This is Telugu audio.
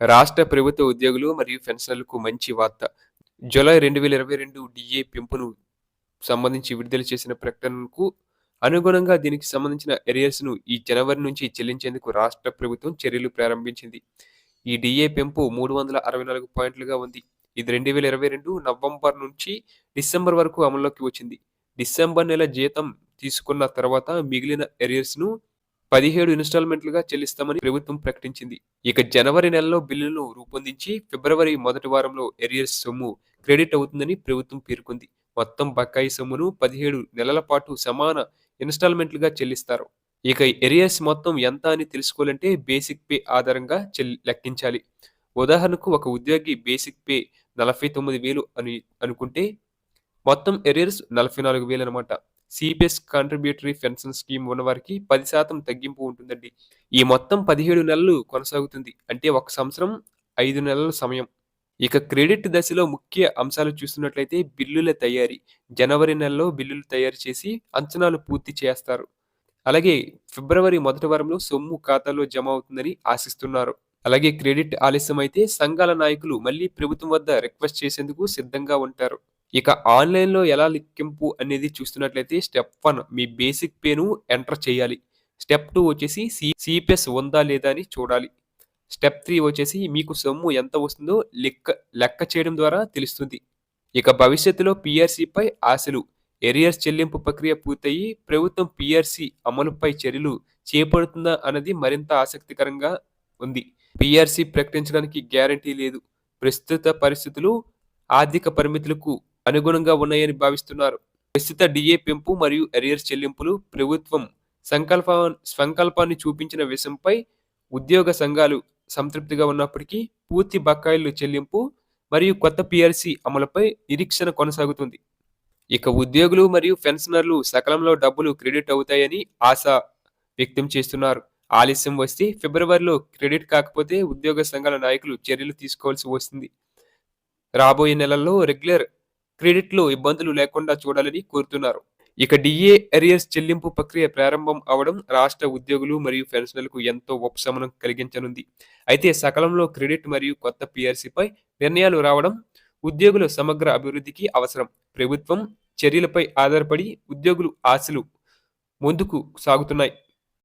రాష్ట్ర ప్రభుత్వ ఉద్యోగులు మరియు పెన్షనర్లకు మంచి వార్త. జూలై రెండు వేల ఇరవై రెండు డిఏ పెంపును సంబంధించి విడుదల చేసిన ప్రకటనకు అనుగుణంగా దీనికి సంబంధించిన ఎరియర్స్ను ఈ జనవరి నుంచి చెల్లించేందుకు రాష్ట్ర ప్రభుత్వం చర్యలు ప్రారంభించింది. ఈ డిఏ పెంపు మూడు వందల అరవై నాలుగు పాయింట్లుగా ఉంది. ఇది రెండు వేల ఇరవై రెండు నవంబర్ నుంచి డిసెంబర్ వరకు అమల్లోకి వచ్చింది. డిసెంబర్ నెల జీతం తీసుకున్న తర్వాత మిగిలిన ఎరియర్స్ను పదిహేడు ఇన్స్టాల్మెంట్లుగా చెల్లిస్తామని ప్రభుత్వం ప్రకటించింది. ఇక జనవరి నెలలో బిల్లును రూపొందించి ఫిబ్రవరి మొదటి వారంలో ఎరియర్స్ సొమ్ము క్రెడిట్ అవుతుందని ప్రభుత్వం పేర్కొంది. మొత్తం బకాయి సొమ్మును పదిహేడు నెలల పాటు సమాన ఇన్స్టాల్మెంట్లుగా చెల్లిస్తారు. ఇక ఎరియర్స్ మొత్తం ఎంత అని తెలుసుకోవాలంటే బేసిక్ పే ఆధారంగా చెల్లి లెక్కించాలి. ఉదాహరణకు ఒక ఉద్యోగి బేసిక్ పే నలభై తొమ్మిది వేలు అని అనుకుంటే మొత్తం ఎరియర్స్ నలభై నాలుగు వేలు అనమాట సిబిఎస్ కాంట్రిబ్యూటరీ పెన్షన్ స్కీమ్ ఉన్నవారికి పది శాతం తగ్గింపు ఉంటుందండి. ఈ మొత్తం పదిహేడు నెలలు కొనసాగుతుంది. అంటే ఒక సంవత్సరం ఐదు నెలల సమయం. ఇక క్రెడిట్ దశలో ముఖ్య అంశాలు చూస్తున్నట్లయితే బిల్లుల తయారీ. జనవరి నెలలో బిల్లులు తయారు చేసి అంచనాలు పూర్తి చేస్తారు. అలాగే ఫిబ్రవరి మొదటి వారంలో సొమ్ము ఖాతాలో జమ అవుతుందని ఆశిస్తున్నారు. అలాగే క్రెడిట్ ఆలస్యం అయితే సంఘాల నాయకులు మళ్ళీ ప్రభుత్వం వద్ద రిక్వెస్ట్ చేసేందుకు సిద్ధంగా ఉంటారు. ఇక ఆన్లైన్లో ఎలా లెక్కింపు అనేది చూస్తున్నట్లయితే స్టెప్ వన్ మీ బేసిక్ పేను ఎంటర్ చేయాలి. స్టెప్ టూ వచ్చేసి సి సిపిఎస్ ఉందా లేదా అని చూడాలి. స్టెప్ త్రీ వచ్చేసి మీకు సొమ్ము ఎంత వస్తుందో లెక్క లెక్క చేయడం ద్వారా తెలుస్తుంది. ఇక భవిష్యత్తులో పిఆర్సీపై ఆశలు ఎరియర్స్ చెల్లింపు ప్రక్రియ పూర్తయి ప్రభుత్వం పిఆర్సీ అమలుపై చర్యలు చేపడుతుందా అన్నది మరింత ఆసక్తికరంగా ఉంది. పిఆర్సీ ప్రకటించడానికి గ్యారంటీ లేదు. ప్రస్తుత పరిస్థితులు ఆర్థిక పరిమితులకు అనుగుణంగా ఉన్నాయని భావిస్తున్నారు. ప్రస్తుత డిఏ పెంపు మరియు ఎరియర్స్ చెల్లింపులు ప్రభుత్వం సంకల్ప సంకల్పాన్ని చూపించిన విషయంపై ఉద్యోగ సంఘాలు సంతృప్తిగా ఉన్నప్పటికీ పూర్తి బకాయిలు చెల్లింపు మరియు కొత్త పిఆర్సీ అమలుపై నిరీక్షణ కొనసాగుతుంది. ఇక ఉద్యోగులు మరియు పెన్షనర్లు సకాలంలో డబ్బులు క్రెడిట్ అవుతాయని ఆశ వ్యక్తం చేస్తున్నారు. ఆలస్యం వస్తే ఫిబ్రవరిలో క్రెడిట్ కాకపోతే ఉద్యోగ సంఘాల నాయకులు చర్యలు తీసుకోవాల్సి వస్తుంది. రాబోయే నెలల్లో రెగ్యులర్ క్రెడిట్లో ఇబ్బందులు లేకుండా చూడాలని కోరుతున్నారు. ఇక డిఏ ఎరియర్స్ చెల్లింపు ప్రక్రియ ప్రారంభం అవడం రాష్ట్ర ఉద్యోగులు మరియు పెన్షనర్లకు ఎంతో ఉపశమనం కలిగించనుంది. అయితే సకాలంలో క్రెడిట్ మరియు కొత్త పిఆర్సీపై నిర్ణయాలు రావడం ఉద్యోగుల సమగ్ర అభివృద్ధికి అవసరం. ప్రభుత్వం చర్యలపై ఆధారపడి ఉద్యోగులు ఆశలు ముందుకు సాగుతున్నాయి.